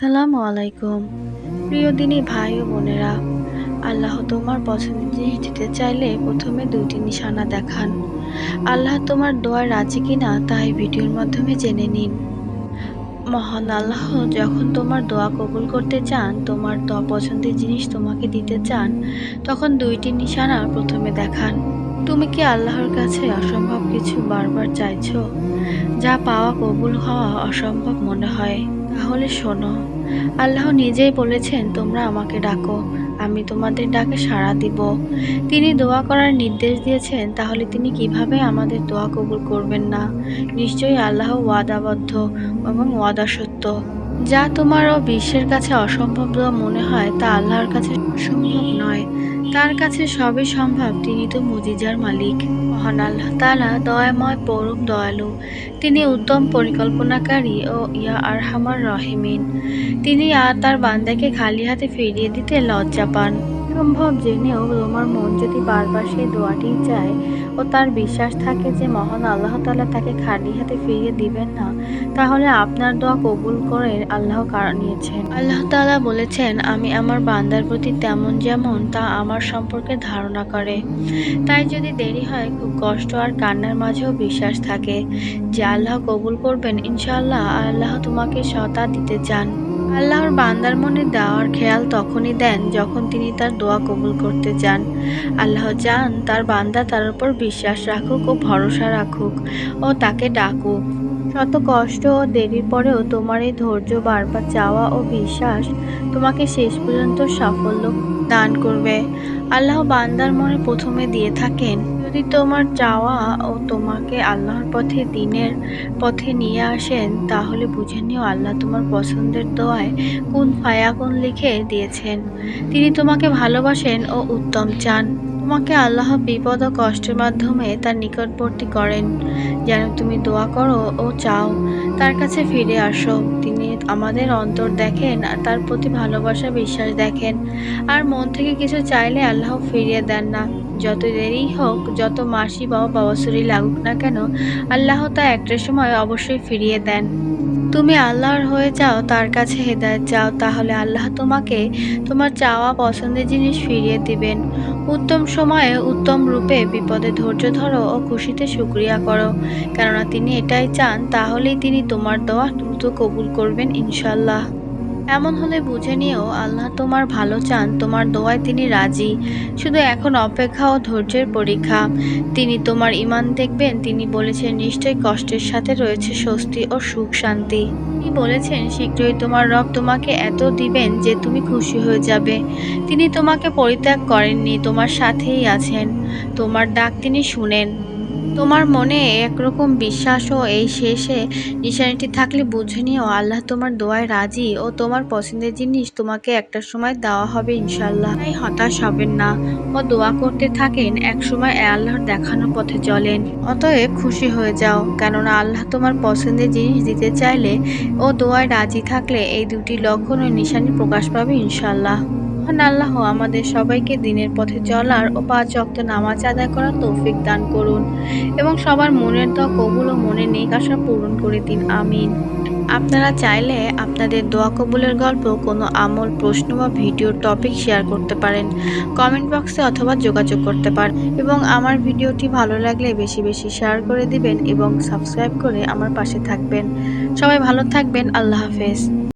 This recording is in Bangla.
সালামু আলাইকুম। প্রিয় দিনী ভাই ও বোনেরা, আল্লাহ তোমার পছন্দের জিনিস দিতে চাইলে প্রথমে দুইটি নিশানা দেখান। আল্লাহ তোমার দোয়ার রাজি কিনা তাই ভিডিওর মাধ্যমে জেনে নিন। মহান আল্লাহ, যখন তোমার দোয়া কবুল করতে চান, তোমার দোয়া পছন্দের জিনিস তোমাকে দিতে চান, তখন দুইটি নিশানা প্রথমে দেখান। তুমি কি আল্লাহর কাছে অসম্ভব কিছু বারবার চাইছো, যা পাওয়া কবুল হওয়া অসম্ভব মনে হয়? তাহলে শোনো, আল্লাহ নিজেই বলেছেন, তোমরা আমাকে ডাকো, আমি তোমাদের ডাকে সাড়া দিব। তিনি দোয়া করার নির্দেশ দিয়েছেন, তাহলে তিনি কীভাবে আমাদের দোয়া কবুল করবেন না? নিশ্চয়ই আল্লাহ ওয়াদাবদ্ধ এবং ওয়াদা সত্য যা তোমার ও বিশ্বের কাছে অসম্ভব মনে হয়, তা আল্লাহর কাছে সম্ভব নয়। তার কাছে সবই সম্ভব, তিনি তো মুজিজার মালিক। মহান আল্লাহ তালা দয়াময়, পরম দয়ালু। তিনি উত্তম পরিকল্পনাকারী ও ইয়া আরহামার রহিমিন। তিনি আর তার বান্দাকে খালি হাতে ফিরিয়ে দিতে লজ্জা পান। সম্ভব জেনেও তোমার মন যদি বারবার সেই দোয়াটি চায় ও তার বিশ্বাস থাকে যে মহান আল্লাহ তালা তাকে খালি হাতে ফিরিয়ে দিবেন না, তাহলে আপনার দোয়া কবুল করে আল্লাহ নিয়েছেন। আল্লাহ তালা বলেছেন, আমি আমার বান্দার প্রতি তেমন যেমন তা আমার সম্পর্কে ধারণা করে। তাই যদি দেরি হয়, খুব কষ্ট আর কান্নার মাঝেও বিশ্বাস থাকে। যে আল্লাহ কবুল করবেন ইনশাল্লাহ আল্লাহ তোমাকে সতা দিতে চান। আল্লাহর বান্দার মনে দেওয়ার খেয়াল তখনই দেন যখন তিনি তার দোয়া কবুল করতে চান আল্লাহ চান তার বান্দা তার উপর বিশ্বাস রাখুক ও ভরসা রাখুক ও তাকে ডাকুক। শত কষ্ট ও দেরির পরেও তোমার এই ধৈর্য বারবার চাওয়া ও বিশ্বাস তোমাকে শেষ পর্যন্ত সাফল্য দান করবে। আল্লাহ বান্দার মনে প্রথমে দিয়ে থাকেন। যদি তোমার চাওয়া ও তোমাকে আল্লাহর পথে, দিনের পথে নিয়ে আসেন, তাহলে বুঝে নিও আল্লাহ তোমার পছন্দের দোয়ায় কোন ফায়াকুন লিখে দিয়েছেন। তিনি তোমাকে ভালোবাসেন ও উত্তম চান। তোমাকে আল্লাহ বিপদ ও কষ্টের মাধ্যমে তার নিকটবর্তী করেন। যেন তুমি দোয়া করো ও চাও, তার কাছে ফিরে আসো। তিনি আমাদের অন্তর দেখেন আর তার প্রতি ভালোবাসা বিশ্বাস দেখেন। আর মন থেকে কিছু চাইলে আল্লাহ ফিরিয়ে দেন না। যত দেরি হোক, যত মাসি বা বাবাসুরি লাগুক না কেন, আল্লাহ তা একটা সময় অবশ্যই ফিরিয়ে দেন। তুমি আল্লাহর হয়ে যাও, তার কাছে হেদায়ত চাও, তাহলে আল্লাহ তোমাকে তোমার চাওয়া পছন্দের জিনিস ফিরিয়ে দিবেন। উত্তম সময়ে উত্তম রূপে বিপদে ধৈর্য ধরো ও খুশিতে শুক্রিয়া করো। কেননা তিনি এটাই চান, তাহলেই তিনি তোমার দোয়া দ্রুত কবুল করবেন ইনশাল্লাহ এমন হলে বুঝে নিও, আল্লাহ তোমার ভালো চান, তোমার দোয়ায় তিনি রাজি। শুধু এখন অপেক্ষা ও ধৈর্যের পরীক্ষা। তিনি তোমার ইমান দেখবেন, তিনি বলেছেন, নিশ্চয়ই কষ্টের সাথে রয়েছে স্বস্তি ও সুখ শান্তি। তিনি বলেছেন, শীঘ্রই তোমার রব তোমাকে এত দিবেন যে তুমি খুশি হয়ে যাবে। তিনি তোমাকে পরিত্যাগ করেননি, তোমার সাথেই আছেন। তোমার ডাক তিনি শুনেন। তোমার মনে একরকম বিশ্বাস ও এই শেষে নিশানিটি থাকলে বুঝে নিও, আল্লাহ তোমার দোয়ায় রাজি ও তোমার পছন্দের জিনিস তোমাকে একটা সময় দেওয়া হবে ইনশাল্লাহ তাই হতাশ হবেন না ও দোয়া করতে থাকেন, এক সময় আল্লাহর দেখানো পথে চলেন। অতএব খুশি হয়ে যাও, কেননা আল্লাহ তোমার পছন্দের জিনিস দিতে চাইলে ও দোয়ায় রাজি থাকলে এই দুটি লক্ষণ ও নিশানি প্রকাশ পাবে ইনশাল্লাহ মহান আল্লাহ আমাদের সবাইকে দিনের পথে চলার ও পাঁচ অক্ত নামাজ আদায় করার তৌফিক দান করুন এবং সবার মনের দোয়া কবুল ও মনের নেক আশা পূরণ করে দিন, আমিন। আপনারা চাইলে আপনাদের দোয়া কবুলের গল্প, কোনো আমল প্রশ্ন বা ভিডিও টপিক শেয়ার করতে পারেন। কমেন্ট বক্সে অথবা যোগাযোগ করতে পারেন। এবং আমার ভিডিওটি ভালো লাগলে বেশি বেশি শেয়ার করে দিবেন এবং সাবস্ক্রাইব করে আমার পাশে থাকবেন। সবাই ভালো থাকবেন, আল্লাহ হাফেজ।